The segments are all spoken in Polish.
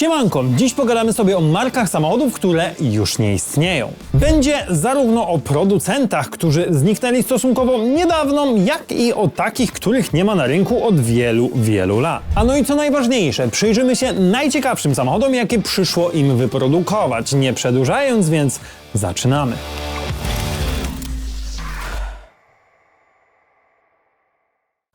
Siemanko, dziś pogadamy sobie o markach samochodów, które już nie istnieją. Będzie zarówno o producentach, którzy zniknęli stosunkowo niedawno, jak i o takich, których nie ma na rynku od wielu, wielu lat. A no i co najważniejsze, przyjrzymy się najciekawszym samochodom, jakie przyszło im wyprodukować. Nie przedłużając, więc zaczynamy.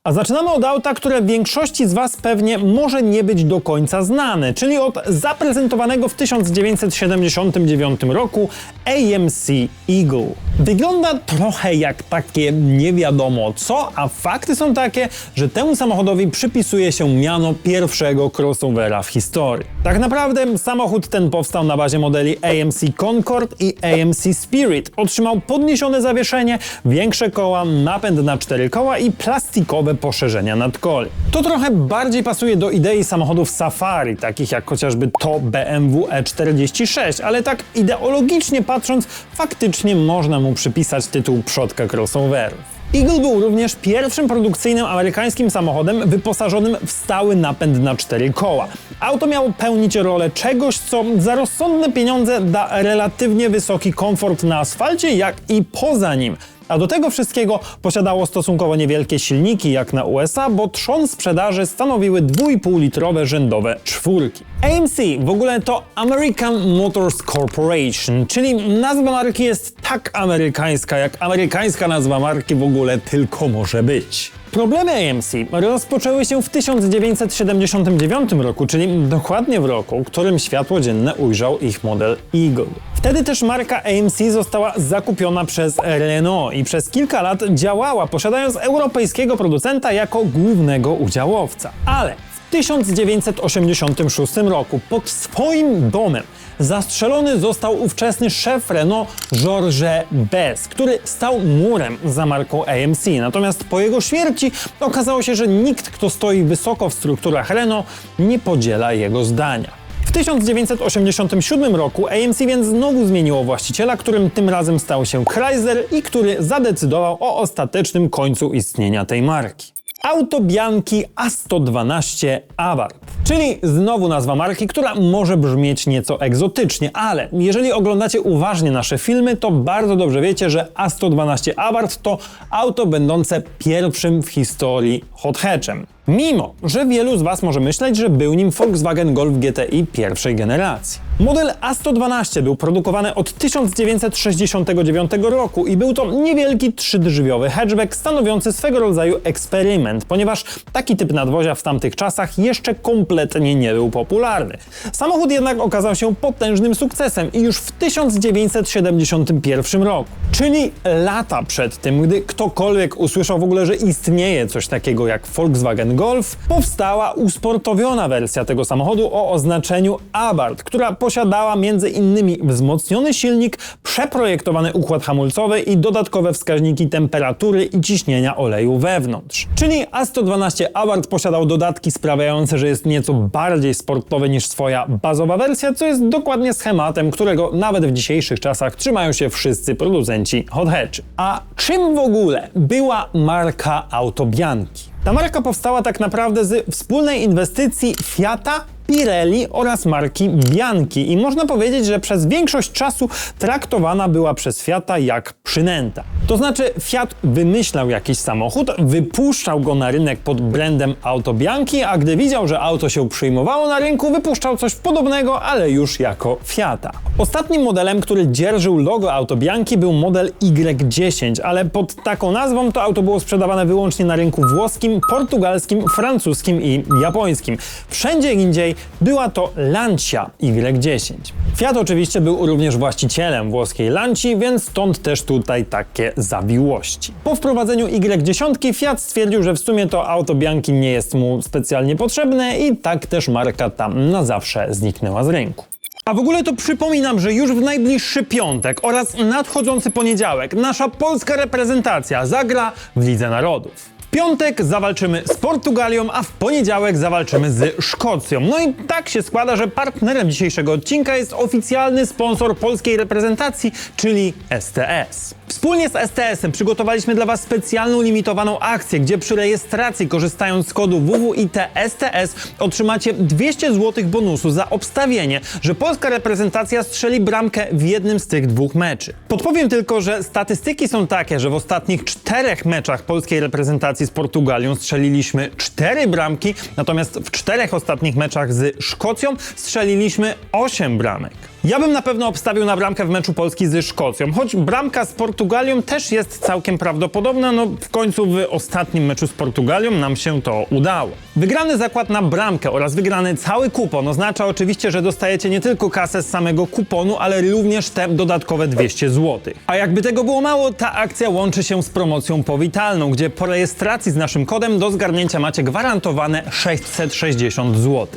A zaczynamy od auta, które większości z Was pewnie może nie być do końca znane, czyli od zaprezentowanego w 1979 roku AMC Eagle. Wygląda trochę jak takie nie wiadomo co, a fakty są takie, że temu samochodowi przypisuje się miano pierwszego crossovera w historii. Tak naprawdę samochód ten powstał na bazie modeli AMC Concord i AMC Spirit. Otrzymał podniesione zawieszenie, większe koła, napęd na cztery koła i plastikowe poszerzenia nadkoli. To trochę bardziej pasuje do idei samochodów safari, takich jak chociażby to BMW E46, ale tak ideologicznie patrząc, faktycznie można mu przypisać tytuł przodka crossoverów. Eagle był również pierwszym produkcyjnym amerykańskim samochodem wyposażonym w stały napęd na cztery koła. Auto miało pełnić rolę czegoś, co za rozsądne pieniądze da relatywnie wysoki komfort na asfalcie, jak i poza nim. A do tego wszystkiego posiadało stosunkowo niewielkie silniki jak na USA, bo trzon sprzedaży stanowiły 2,5-litrowe rzędowe czwórki. AMC w ogóle to American Motors Corporation, czyli nazwa marki jest tak amerykańska, jak amerykańska nazwa marki w ogóle tylko może być. Problemy AMC rozpoczęły się w 1979 roku, czyli dokładnie w roku, którym światło dzienne ujrzał ich model Eagle. Wtedy też marka AMC została zakupiona przez Renault i przez kilka lat działała, posiadając europejskiego producenta jako głównego udziałowca. Ale 1986 roku pod swoim domem zastrzelony został ówczesny szef Renault Georges Bess, który stał murem za marką AMC. Natomiast po jego śmierci okazało się, że nikt, kto stoi wysoko w strukturach Renault, nie podziela jego zdania. W 1987 roku AMC więc znowu zmieniło właściciela, którym tym razem stał się Chrysler i który zadecydował o ostatecznym końcu istnienia tej marki. Auto Bianchi A112 Abarth. Czyli znowu nazwa marki, która może brzmieć nieco egzotycznie, ale jeżeli oglądacie uważnie nasze filmy, to bardzo dobrze wiecie, że A112 Abarth to auto będące pierwszym w historii hot hatchem. Mimo, że wielu z Was może myśleć, że był nim Volkswagen Golf GTI pierwszej generacji. Model A112 był produkowany od 1969 roku i był to niewielki trzydrzwiowy hatchback stanowiący swego rodzaju eksperyment, ponieważ taki typ nadwozia w tamtych czasach jeszcze kompletnie nie był popularny. Samochód jednak okazał się potężnym sukcesem i już w 1971 roku, czyli lata przed tym, gdy ktokolwiek usłyszał w ogóle, że istnieje coś takiego jak Volkswagen Golf, powstała usportowiona wersja tego samochodu o oznaczeniu Abarth, która posiadała między innymi wzmocniony silnik, przeprojektowany układ hamulcowy i dodatkowe wskaźniki temperatury i ciśnienia oleju wewnątrz. Czyli A112 Abarth posiadał dodatki sprawiające, że jest nieco bardziej sportowy niż swoja bazowa wersja, co jest dokładnie schematem, którego nawet w dzisiejszych czasach trzymają się wszyscy producenci hot hatchy. A czym w ogóle była marka Auto Bianchi? Ta marka powstała tak naprawdę z wspólnej inwestycji Fiata Pirelli oraz marki Bianchi i można powiedzieć, że przez większość czasu traktowana była przez Fiata jak przynęta. To znaczy Fiat wymyślał jakiś samochód, wypuszczał go na rynek pod brandem Auto Bianchi, a gdy widział, że auto się przyjmowało na rynku, wypuszczał coś podobnego, ale już jako Fiata. Ostatnim modelem, który dzierżył logo Auto Bianchi był model Y10, ale pod taką nazwą to auto było sprzedawane wyłącznie na rynku włoskim, portugalskim, francuskim i japońskim. Wszędzie indziej była to Lancia Y10. Fiat oczywiście był również właścicielem włoskiej Lanci, więc stąd też tutaj takie zawiłości. Po wprowadzeniu Y10 Fiat stwierdził, że w sumie to auto Bianchi nie jest mu specjalnie potrzebne i tak też marka tam na zawsze zniknęła z rynku. A w ogóle to przypominam, że już w najbliższy piątek oraz nadchodzący poniedziałek nasza polska reprezentacja zagra w Lidze Narodów. Piątek zawalczymy z Portugalią, a w poniedziałek zawalczymy z Szkocją. No i tak się składa, że partnerem dzisiejszego odcinka jest oficjalny sponsor polskiej reprezentacji, czyli STS. Wspólnie z STS-em przygotowaliśmy dla Was specjalną limitowaną akcję, gdzie przy rejestracji korzystając z kodu WWIT STS otrzymacie 200 zł bonusu za obstawienie, że polska reprezentacja strzeli bramkę w jednym z tych dwóch meczy. Podpowiem tylko, że statystyki są takie, że w ostatnich czterech meczach polskiej reprezentacji z Portugalią strzeliliśmy cztery bramki, natomiast w czterech ostatnich meczach z Szkocją strzeliliśmy 8 bramek. Ja bym na pewno obstawił na bramkę w meczu Polski ze Szkocją, choć bramka z Portugalią też jest całkiem prawdopodobna, no w końcu w ostatnim meczu z Portugalią nam się to udało. Wygrany zakład na bramkę oraz wygrany cały kupon oznacza oczywiście, że dostajecie nie tylko kasę z samego kuponu, ale również te dodatkowe 200 zł. A jakby tego było mało, ta akcja łączy się z promocją powitalną, gdzie po rejestracji z naszym kodem do zgarnięcia macie gwarantowane 660 zł.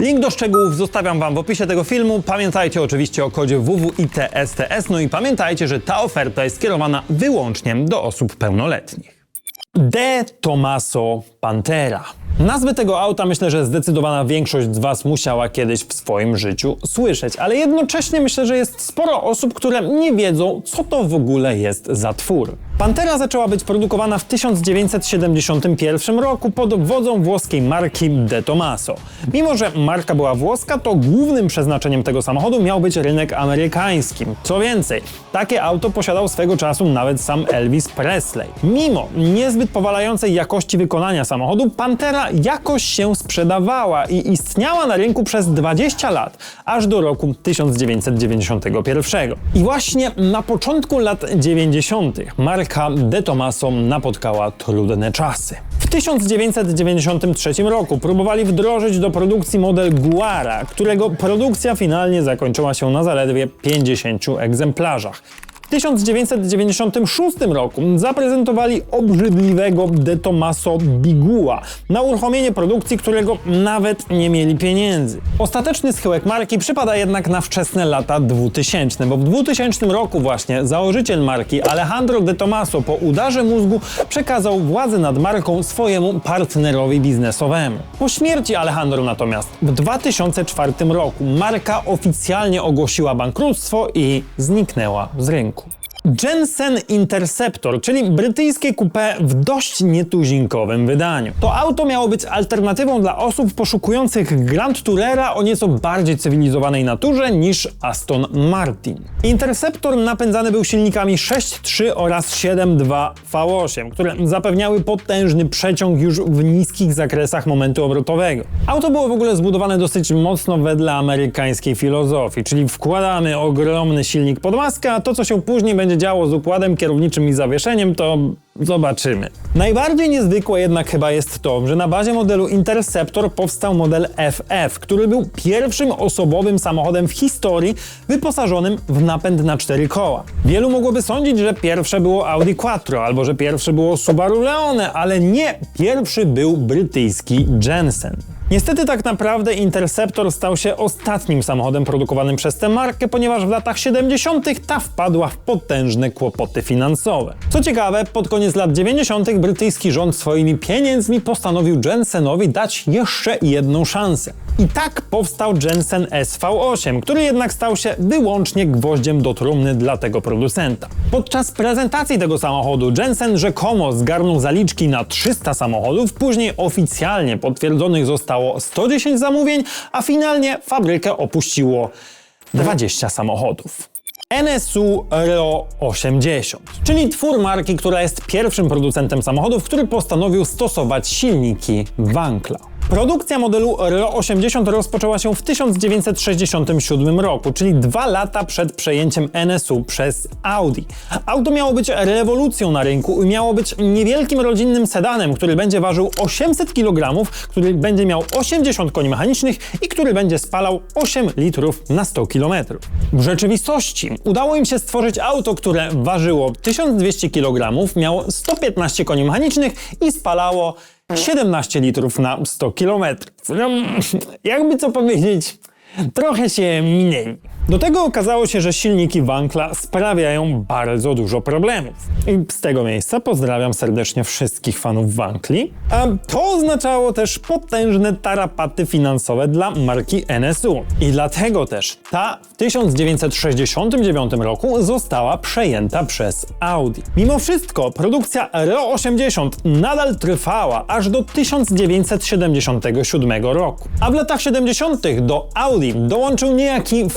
Link do szczegółów zostawiam Wam w opisie tego filmu. Pamiętajcie oczywiście o kodzie WWITSTS, no i pamiętajcie, że ta oferta jest skierowana wyłącznie do osób pełnoletnich. De Tomaso Pantera. Nazwę tego auta myślę, że zdecydowana większość z Was musiała kiedyś w swoim życiu słyszeć, ale jednocześnie myślę, że jest sporo osób, które nie wiedzą, co to w ogóle jest za twór. Pantera zaczęła być produkowana w 1971 roku pod wodzą włoskiej marki De Tomaso. Mimo, że marka była włoska, to głównym przeznaczeniem tego samochodu miał być rynek amerykański. Co więcej, takie auto posiadał swego czasu nawet sam Elvis Presley. Mimo niezbyt powalającej jakości wykonania samochodu, Pantera jakoś się sprzedawała i istniała na rynku przez 20 lat, aż do roku 1991. I właśnie na początku lat 90. marka De Tomaso napotkała trudne czasy. W 1993 roku próbowali wdrożyć do produkcji model Guara, którego produkcja finalnie zakończyła się na zaledwie 50 egzemplarzach. W 1996 roku zaprezentowali obrzydliwego De Tomaso Bigua na uruchomienie produkcji, którego nawet nie mieli pieniędzy. Ostateczny schyłek marki przypada jednak na wczesne lata 2000, bo w 2000 roku właśnie założyciel marki Alejandro De Tomaso po udarze mózgu przekazał władzę nad marką swojemu partnerowi biznesowemu. Po śmierci Alejandro natomiast w 2004 roku marka oficjalnie ogłosiła bankructwo i zniknęła z rynku. Jensen Interceptor, czyli brytyjskie coupé w dość nietuzinkowym wydaniu. To auto miało być alternatywą dla osób poszukujących Grand Tourera o nieco bardziej cywilizowanej naturze niż Aston Martin. Interceptor napędzany był silnikami 6.3 oraz 7.2 V8, które zapewniały potężny przeciąg już w niskich zakresach momentu obrotowego. Auto było w ogóle zbudowane dosyć mocno wedle amerykańskiej filozofii, czyli wkładamy ogromny silnik pod maskę, a to co się później będzie działo z układem kierowniczym i zawieszeniem, to zobaczymy. Najbardziej niezwykłe jednak chyba jest to, że na bazie modelu Interceptor powstał model FF, który był pierwszym osobowym samochodem w historii wyposażonym w napęd na cztery koła. Wielu mogłoby sądzić, że pierwsze było Audi Quattro albo że pierwsze było Subaru Leone, ale nie, pierwszy był brytyjski Jensen. Niestety tak naprawdę Interceptor stał się ostatnim samochodem produkowanym przez tę markę, ponieważ w latach 70. ta wpadła w potężne kłopoty finansowe. Co ciekawe, pod koniec lat 90. brytyjski rząd swoimi pieniędzmi postanowił Jensenowi dać jeszcze jedną szansę. I tak powstał Jensen SV8, który jednak stał się wyłącznie gwoździem do trumny dla tego producenta. Podczas prezentacji tego samochodu Jensen rzekomo zgarnął zaliczki na 300 samochodów, później oficjalnie potwierdzonych zostało 110 zamówień, a finalnie fabrykę opuściło 20 samochodów. NSU Reo 80, czyli twór marki, która jest pierwszym producentem samochodów, który postanowił stosować silniki Wankla. Produkcja modelu Reo 80 rozpoczęła się w 1967 roku, czyli dwa lata przed przejęciem NSU przez Audi. Auto miało być rewolucją na rynku i miało być niewielkim rodzinnym sedanem, który będzie ważył 800 kg, który będzie miał 80 koni mechanicznych i który będzie spalał 8 litrów na 100 km. W rzeczywistości udało im się stworzyć auto, które ważyło 1200 kg, miało 115 koni mechanicznych i spalało 17 litrów na 100 km. No, jakby co powiedzieć, trochę się minęli. Do tego okazało się, że silniki Wankla sprawiają bardzo dużo problemów. I z tego miejsca pozdrawiam serdecznie wszystkich fanów Wankli. A to oznaczało też potężne tarapaty finansowe dla marki NSU. I dlatego też ta w 1969 roku została przejęta przez Audi. Mimo wszystko produkcja RO80 nadal trwała aż do 1977 roku. A w latach 70. do Audi dołączył niejaki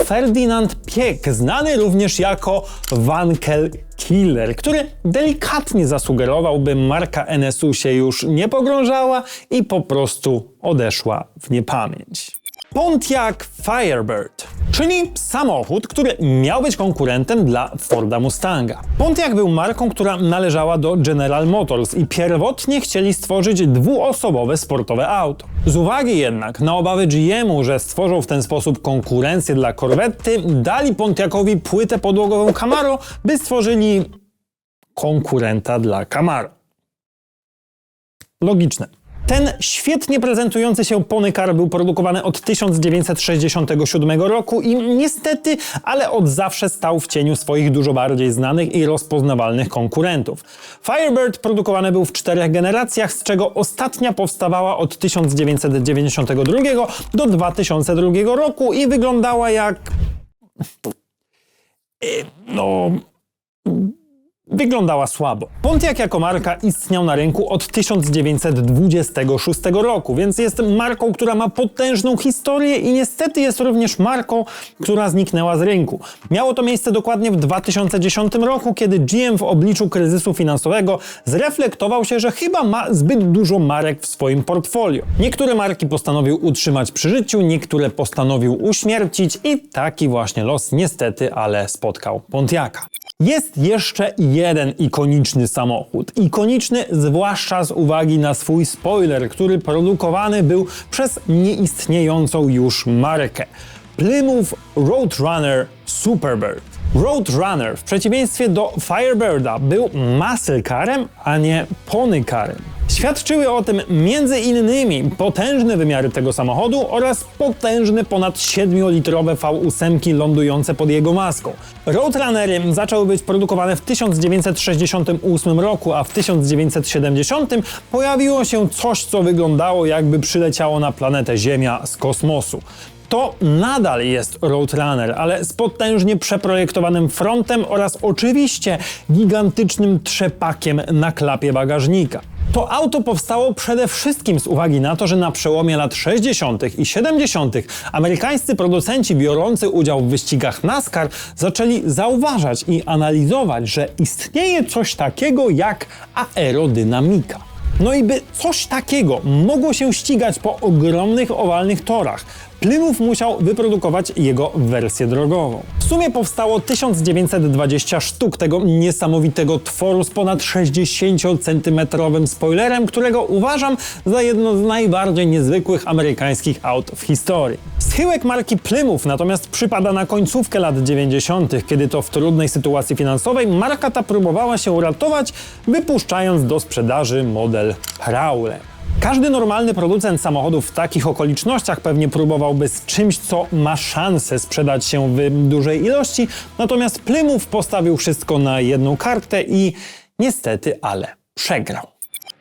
Ferdinand Piek, znany również jako Wankel Killer, który delikatnie zasugerował, by marka NSU się już nie pogrążała i po prostu odeszła w niepamięć. Pontiac Firebird, czyli samochód, który miał być konkurentem dla Forda Mustanga. Pontiac był marką, która należała do General Motors i pierwotnie chcieli stworzyć dwuosobowe sportowe auto. Z uwagi jednak na obawy GM-u, że stworzą w ten sposób konkurencję dla Corvetty, dali Pontiacowi płytę podłogową Camaro, by stworzyli konkurenta dla Camaro. Logiczne. Ten świetnie prezentujący się Ponycar był produkowany od 1967 roku i niestety, ale od zawsze stał w cieniu swoich dużo bardziej znanych i rozpoznawalnych konkurentów. Firebird produkowany był w czterech generacjach, z czego ostatnia powstawała od 1992 do 2002 roku i wyglądała jak... No wyglądała słabo. Pontiac jako marka istniał na rynku od 1926 roku, więc jest marką, która ma potężną historię i niestety jest również marką, która zniknęła z rynku. Miało to miejsce dokładnie w 2010 roku, kiedy GM w obliczu kryzysu finansowego zreflektował się, że chyba ma zbyt dużo marek w swoim portfolio. Niektóre marki postanowił utrzymać przy życiu, niektóre postanowił uśmiercić i taki właśnie los niestety, ale spotkał Pontiaca. Jest jeszcze jeden ikoniczny samochód. Ikoniczny zwłaszcza z uwagi na swój spoiler, który produkowany był przez nieistniejącą już markę. Plymouth Roadrunner Superbird. Roadrunner w przeciwieństwie do Firebirda był muscle carem, a nie pony carem. Świadczyły o tym innymi potężne wymiary tego samochodu oraz potężne ponad 7-litrowe V8 lądujące pod jego maską. Roadrunnery zaczęły być produkowane w 1968 roku, a w 1970 pojawiło się coś, co wyglądało jakby przyleciało na planetę Ziemia z kosmosu to nadal jest Roadrunner, ale z potężnie przeprojektowanym frontem oraz oczywiście gigantycznym trzepakiem na klapie bagażnika. To auto powstało przede wszystkim z uwagi na to, że na przełomie lat 60. i 70. amerykańscy producenci biorący udział w wyścigach NASCAR zaczęli zauważać i analizować, że istnieje coś takiego jak aerodynamika. No i by coś takiego mogło się ścigać po ogromnych owalnych torach, Plymouth musiał wyprodukować jego wersję drogową. W sumie powstało 1920 sztuk tego niesamowitego tworu z ponad 60-centymetrowym spoilerem, którego uważam za jedno z najbardziej niezwykłych amerykańskich aut w historii. Schyłek marki Plymouth natomiast przypada na końcówkę lat 90., kiedy to w trudnej sytuacji finansowej marka ta próbowała się uratować, wypuszczając do sprzedaży model Prowler. Każdy normalny producent samochodów w takich okolicznościach pewnie próbowałby z czymś, co ma szansę sprzedać się w dużej ilości, natomiast Plymouth postawił wszystko na jedną kartę i niestety, ale przegrał.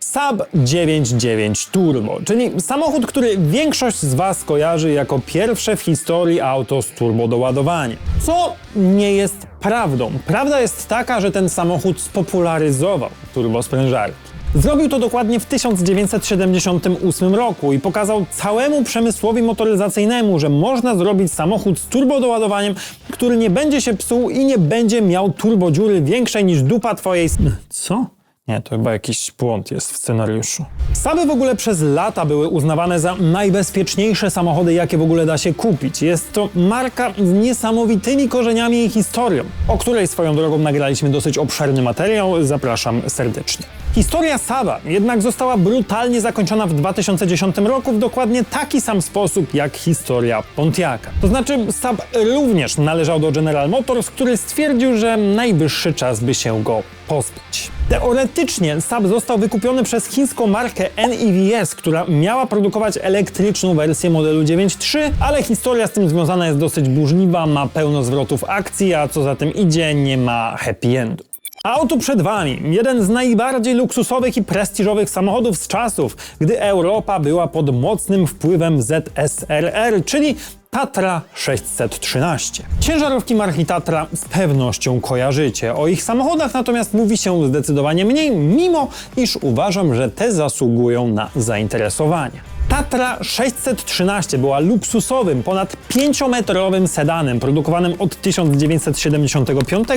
Saab 99 Turbo, czyli samochód, który większość z Was kojarzy jako pierwsze w historii auto z turbodoładowaniem. Co nie jest prawdą. Prawda jest taka, że ten samochód spopularyzował turbosprężarki. Zrobił to dokładnie w 1978 roku i pokazał całemu przemysłowi motoryzacyjnemu, że można zrobić samochód z turbodoładowaniem, który nie będzie się psuł i nie będzie miał turbodziury większej niż dupa twojej... Co? Nie, to chyba jakiś błąd jest w scenariuszu. Saby w ogóle przez lata były uznawane za najbezpieczniejsze samochody, jakie w ogóle da się kupić. Jest to marka z niesamowitymi korzeniami i historią, o której swoją drogą nagraliśmy dosyć obszerny materiał. Zapraszam serdecznie. Historia Saba jednak została brutalnie zakończona w 2010 roku w dokładnie taki sam sposób jak historia Pontiaca. To znaczy Saab również należał do General Motors, który stwierdził, że najwyższy czas by się go pozbyć. Teoretycznie Saab został wykupiony przez chińską markę NEVS, która miała produkować elektryczną wersję modelu 9.3, ale historia z tym związana jest dosyć burzliwa, ma pełno zwrotów akcji, a co za tym idzie, nie ma happy endu. A oto przed Wami jeden z najbardziej luksusowych i prestiżowych samochodów z czasów, gdy Europa była pod mocnym wpływem ZSRR, czyli Tatra 613. Ciężarówki marki Tatra z pewnością kojarzycie. O ich samochodach natomiast mówi się zdecydowanie mniej, mimo iż uważam, że te zasługują na zainteresowanie. Tatra 613 była luksusowym, ponad 5-metrowym sedanem produkowanym od 1975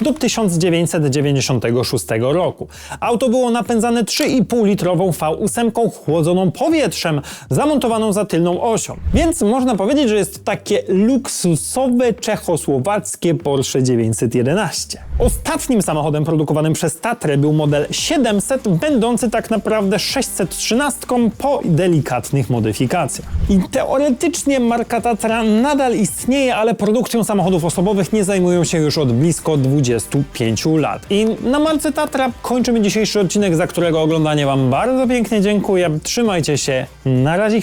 do 1996 roku. Auto było napędzane 3,5-litrową V8 chłodzoną powietrzem, zamontowaną za tylną osią. Więc można powiedzieć, że jest to takie luksusowe czechosłowackie Porsche 911. Ostatnim samochodem produkowanym przez Tatrę był model 700, będący tak naprawdę 613 po delikatnych modyfikacjach. I teoretycznie marka Tatra nadal istnieje, ale produkcją samochodów osobowych nie zajmują się już od blisko 25 lat. I na marce Tatra kończymy dzisiejszy odcinek, za którego oglądanie Wam bardzo pięknie dziękuję. Trzymajcie się, na razie.